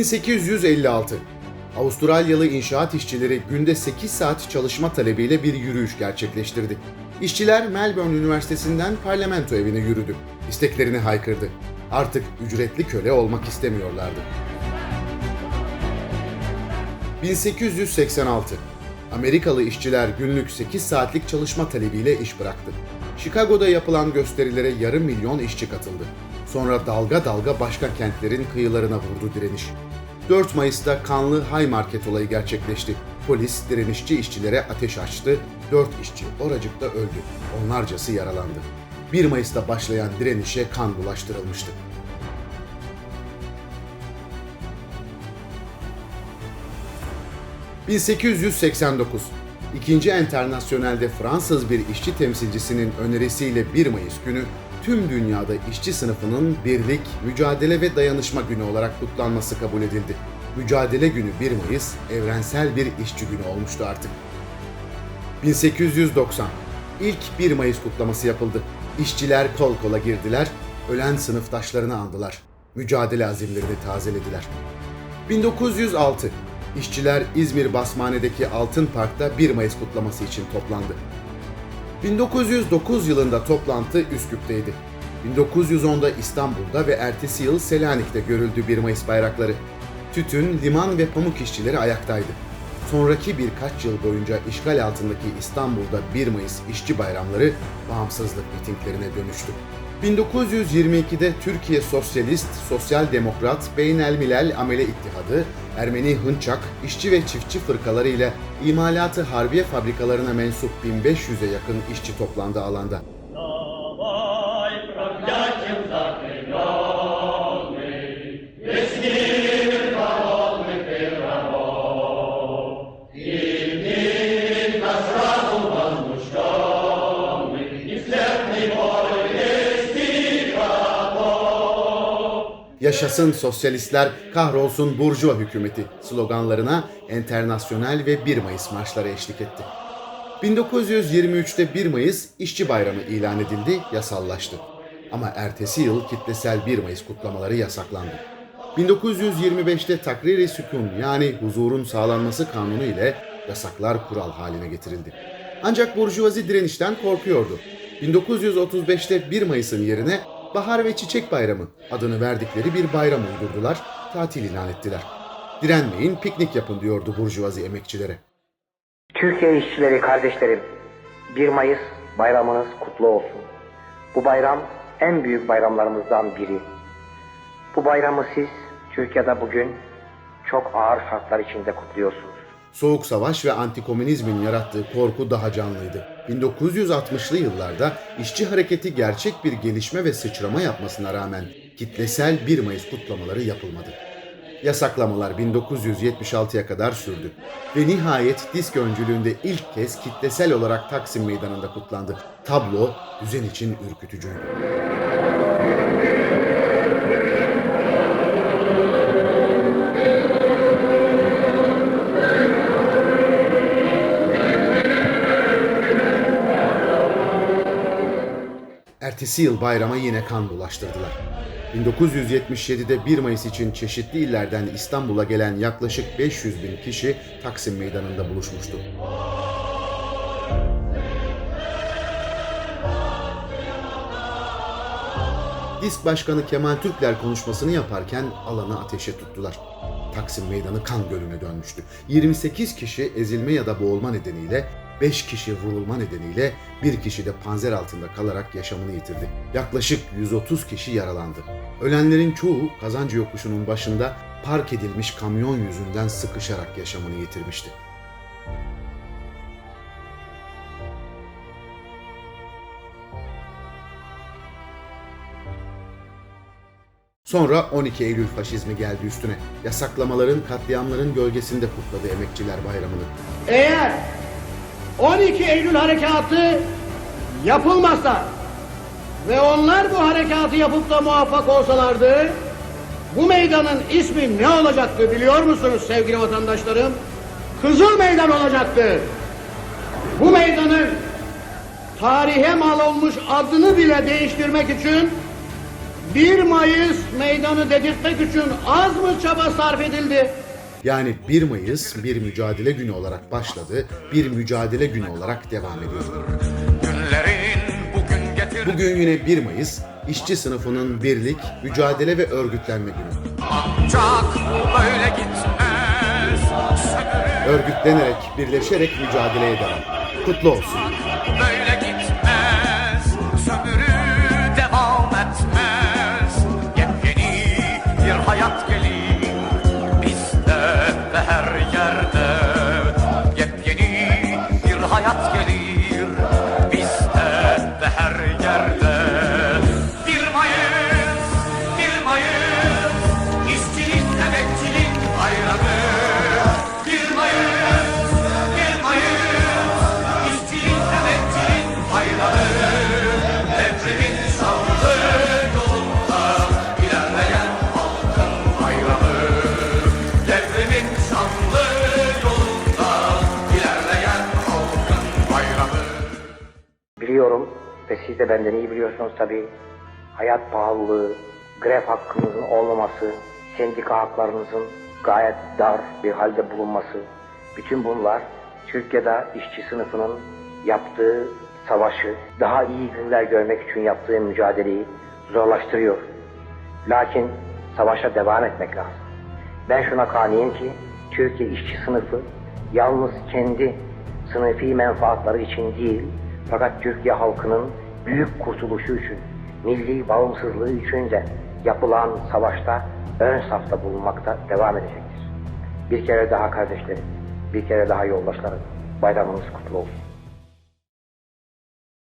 1856 Avustralyalı inşaat işçileri günde 8 saat çalışma talebiyle bir yürüyüş gerçekleştirdi. İşçiler Melbourne Üniversitesi'nden parlamento evine yürüdü. İsteklerini haykırdı. Artık ücretli köle olmak istemiyorlardı. 1886 Amerikalı işçiler günlük 8 saatlik çalışma talebiyle iş bıraktı. Chicago'da yapılan gösterilere yarım milyon işçi katıldı. Sonra dalga dalga başka kentlerin kıyılarına vurdu direniş. 4 Mayıs'ta kanlı Haymarket olayı gerçekleşti. Polis direnişçi işçilere ateş açtı. 4 işçi oracıkta öldü. Onlarcası yaralandı. 1 Mayıs'ta başlayan direnişe kan bulaştırılmıştı. ...1889... İkinci Enternasyonel'de Fransız bir işçi temsilcisinin önerisiyle 1 Mayıs günü tüm dünyada işçi sınıfının birlik, mücadele ve dayanışma günü olarak kutlanması kabul edildi. Mücadele günü 1 Mayıs evrensel bir işçi günü olmuştu artık. 1890 İlk 1 Mayıs kutlaması yapıldı. İşçiler kol kola girdiler, ölen sınıftaşlarını andılar. Mücadele azimlerini tazelediler. 1906 İşçiler İzmir Basmane'deki Altın Park'ta 1 Mayıs kutlaması için toplandı. 1909 yılında toplantı Üsküp'teydi. 1910'da İstanbul'da ve ertesi yıl Selanik'te görüldü 1 Mayıs bayrakları. Tütün, liman ve pamuk işçileri ayaktaydı. Sonraki birkaç yıl boyunca işgal altındaki İstanbul'da 1 Mayıs işçi bayramları bağımsızlık mitinglerine dönüştü. 1922'de Türkiye Sosyalist, Sosyal Demokrat, Beynelmilel Amele İttihadı, Ermeni Hınçak, işçi ve çiftçi fırkaları ile imalatı harbiye fabrikalarına mensup 1500'e yakın işçi toplandı alanda. Yaşasın sosyalistler, kahrolsun burjuva hükümeti sloganlarına Enternasyonel ve 1 Mayıs marşları eşlik etti. 1923'te 1 Mayıs İşçi Bayramı ilan edildi, yasallaştı. Ama ertesi yıl kitlesel 1 Mayıs kutlamaları yasaklandı. 1925'te Takrir-i Sükun yani huzurun sağlanması kanunu ile yasaklar kural haline getirildi. Ancak burjuvazi direnişten korkuyordu. 1935'te 1 Mayıs'ın yerine Bahar ve Çiçek Bayramı adını verdikleri bir bayram uydurdular, tatil ilan ettiler. Direnmeyin, piknik yapın diyordu burjuvazi emekçilere. Türkiye işçileri kardeşlerim, 1 Mayıs bayramınız kutlu olsun. Bu bayram en büyük bayramlarımızdan biri. Bu bayramı siz Türkiye'de bugün çok ağır şartlar içinde kutluyorsunuz. Soğuk Savaş ve antikomünizmin yarattığı korku daha canlıydı. 1960'lı yıllarda işçi hareketi gerçek bir gelişme ve sıçrama yapmasına rağmen kitlesel 1 Mayıs kutlamaları yapılmadı. Yasaklamalar 1976'ya kadar sürdü ve nihayet disk öncülüğünde ilk kez kitlesel olarak Taksim Meydanı'nda kutlandı. Tablo düzen için ürkütücüydü. Ertesi yıl bayrama yine kan bulaştırdılar. 1977'de 1 Mayıs için çeşitli illerden İstanbul'a gelen yaklaşık 500 bin kişi Taksim Meydanı'nda buluşmuştu. Disk Başkanı Kemal Türkler konuşmasını yaparken alanı ateşe tuttular. Taksim Meydanı kan gölüne dönmüştü. 28 kişi ezilme ya da boğulma nedeniyle, 5 kişi vurulma nedeniyle, bir kişi de panzer altında kalarak yaşamını yitirdi. Yaklaşık 130 kişi yaralandı. Ölenlerin çoğu kazancı yokuşunun başında park edilmiş kamyon yüzünden sıkışarak yaşamını yitirmişti. Sonra 12 Eylül faşizmi geldi üstüne. Yasaklamaların, katliamların gölgesinde kutladı emekçiler bayramını. Eğer 12 Eylül harekatı yapılmazsa ve onlar bu harekatı yapıp da muvaffak olsalardı bu meydanın ismi ne olacaktı biliyor musunuz sevgili vatandaşlarım? Kızıl Meydan olacaktı. Bu meydanın tarihe mal olmuş adını bile değiştirmek için 1 Mayıs meydanı dedirtmek için az mı çaba sarf edildi? Yani 1 Mayıs bir mücadele günü olarak başladı, bir mücadele günü olarak devam ediyor. Bugün yine 1 Mayıs, işçi sınıfının birlik, mücadele ve örgütlenme günü. Örgütlenerek, birleşerek mücadeleye devam. Kutlu olsun. böyle bir hayat Biliyorum ve siz de benden iyi biliyorsunuz tabii. Hayat pahalılığı, grev hakkınızın olmaması, sendika haklarınızın gayet dar bir halde bulunması, bütün bunlar Türkiye'de işçi sınıfının yaptığı savaşı, daha iyi günler görmek için yaptığı mücadeleyi zorlaştırıyor. Lakin savaşa devam etmek lazım. Ben şuna kaniyim ki Türkiye işçi sınıfı yalnız kendi sınıfi menfaatları için değil fakat Türkiye halkının büyük kurtuluşu için, milli bağımsızlığı için de yapılan savaşta ön safta bulunmakta devam edecektir. Bir kere daha kardeşlerim, bir kere daha yoldaşlarım, bayramınız kutlu olsun.